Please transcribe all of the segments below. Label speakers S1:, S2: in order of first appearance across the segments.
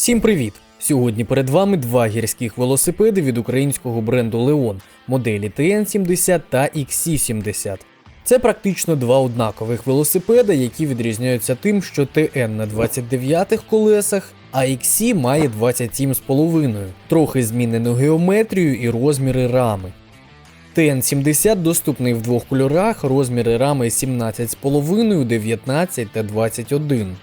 S1: Всім привіт! Сьогодні перед вами два гірських велосипеди від українського бренду Leon, моделі TN70 та XC70. Це практично два однакових велосипеда, які відрізняються тим, що TN на 29 колесах, а XC має 27,5, трохи змінену геометрію і розміри рами. TN70 доступний в двох кольорах, розміри рами 17,5, 19 та 21.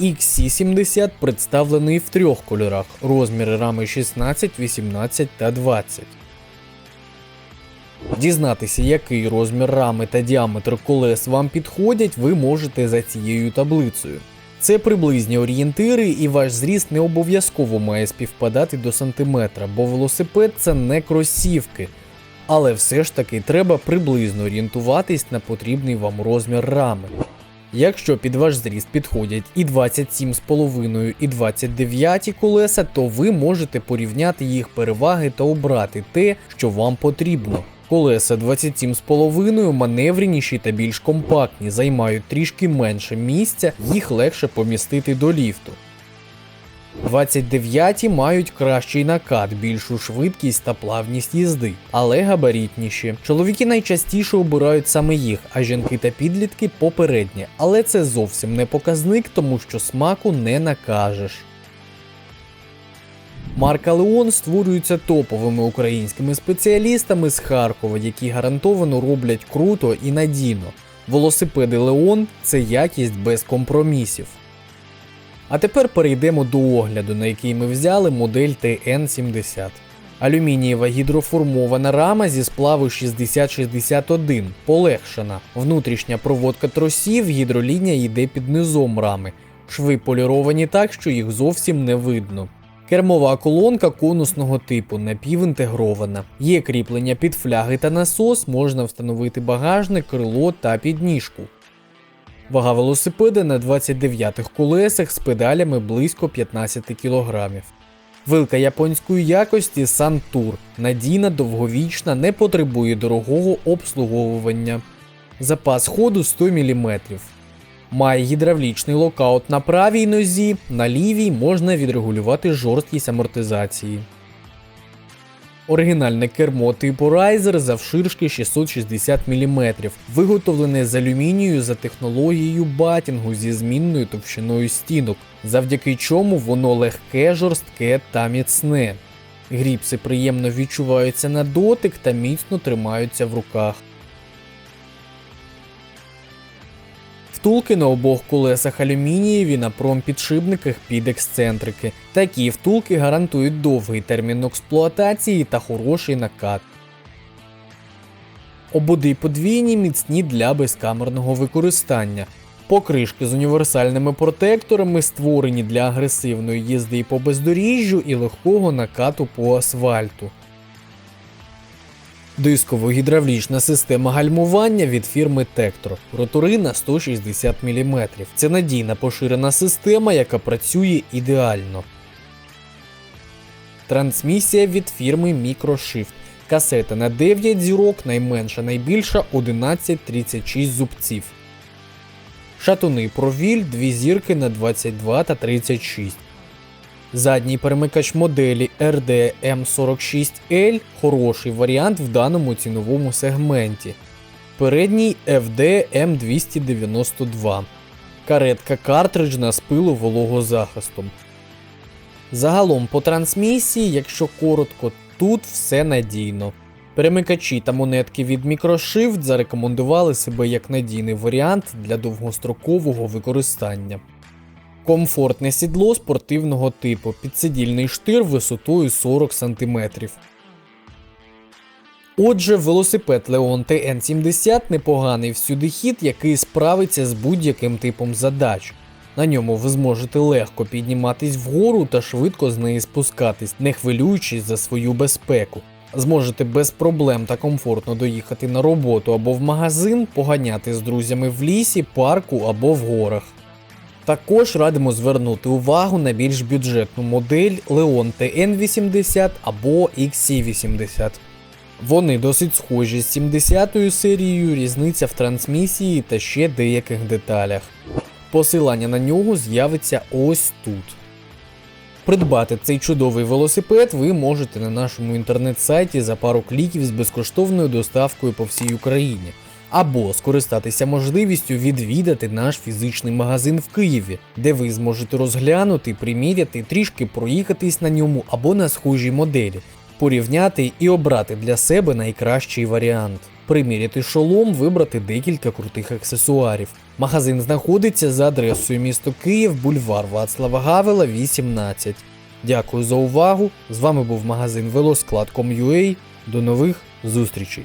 S1: XC70 представлений в трьох кольорах, розміри рами 16, 18 та 20. Дізнатися, який розмір рами та діаметр колес вам підходять, ви можете за цією таблицею. Це приблизні орієнтири, і ваш зріст не обов'язково має співпадати до сантиметра, бо велосипед це не кросівки. Але все ж таки треба приблизно орієнтуватись на потрібний вам розмір рами. Якщо під ваш зріст підходять і 27,5, і 29 колеса, то ви можете порівняти їх переваги та обрати те, що вам потрібно. Колеса 27,5 маневреніші та більш компактні, займають трішки менше місця, їх легше помістити до ліфту. 29 мають кращий накат, більшу швидкість та плавність їзди, але габаритніші. Чоловіки найчастіше обирають саме їх, а жінки та підлітки попередні. Але це зовсім не показник, тому що смаку не накажеш. Марка Леон створюється топовими українськими спеціалістами з Харкова, які гарантовано роблять круто і надійно. Велосипеди Леон це якість без компромісів. А тепер перейдемо до огляду, на який ми взяли модель TN70. Алюмінієва гідроформована рама зі сплаву 6061, полегшена. Внутрішня проводка тросів, гідролінія йде під низом рами. Шви поліровані так, що їх зовсім не видно. Кермова колонка конусного типу напівінтегрована. Є кріплення під фляги та насос, можна встановити багажник, крило та підніжку. Вага велосипеда на 29-х колесах з педалями близько 15 кг. Вилка японської якості Santur. Надійна, довговічна, не потребує дорогого обслуговування. Запас ходу 100 мм. Має гідравлічний локаут на правій нозі, на лівій можна відрегулювати жорсткість амортизації. Оригінальне кермо типу Riser завширшки 660 мм, виготовлене з алюмінію за технологією батінгу зі змінною товщиною стінок, завдяки чому воно легке, жорстке та міцне. Гріпси приємно відчуваються на дотик та міцно тримаються в руках. Втулки на обох колесах алюмінієві на промпідшипниках під ексцентрики. Такі втулки гарантують довгий термін експлуатації та хороший накат. Ободи подвійні міцні для безкамерного використання. Покришки з універсальними протекторами створені для агресивної їзди по бездоріжжю і легкого накату по асфальту. Дисково-гідравлічна система гальмування від фірми Tektro. Ротори на 160 мм. Це надійна поширена система, яка працює ідеально. Трансмісія від фірми Microshift. Касета на 9 зірок, найменша найбільша 1136 зубців. Шатуни провіль, дві зірки на 22 та 36. Задній перемикач моделі RDM46L хороший варіант в даному ціновому сегменті. Передній FDM292. Каретка картриджна з пилу вологозахистом. Загалом по трансмісії, якщо коротко, тут все надійно. Перемикачі та монетки від Microshift зарекомендували себе як надійний варіант для довгострокового використання. Комфортне сідло спортивного типу, підсидільний штир висотою 40 см. Отже, велосипед Leon TN70 непоганий всюдихід, який справиться з будь-яким типом задач. На ньому ви зможете легко підніматись вгору та швидко з неї спускатись, не хвилюючись за свою безпеку. Зможете без проблем та комфортно доїхати на роботу або в магазин, поганяти з друзями в лісі, парку або в горах. Також радимо звернути увагу на більш бюджетну модель Leon TN80 або XC80. Вони досить схожі з 70-ю серією, різниця в трансмісії та ще деяких деталях. Посилання на нього з'явиться ось тут. Придбати цей чудовий велосипед ви можете на нашому інтернет-сайті за пару кліків з безкоштовною доставкою по всій Україні, або скористатися можливістю відвідати наш фізичний магазин в Києві, де ви зможете розглянути, приміряти, трішки проїхатись на ньому або на схожій моделі, порівняти і обрати для себе найкращий варіант. Приміряти шолом, вибрати декілька крутих аксесуарів. Магазин знаходиться за адресою місто Київ, бульвар Вацлава Гавела, 18. Дякую за увагу. З вами був магазин Велосклад.com.ua. До нових зустрічей!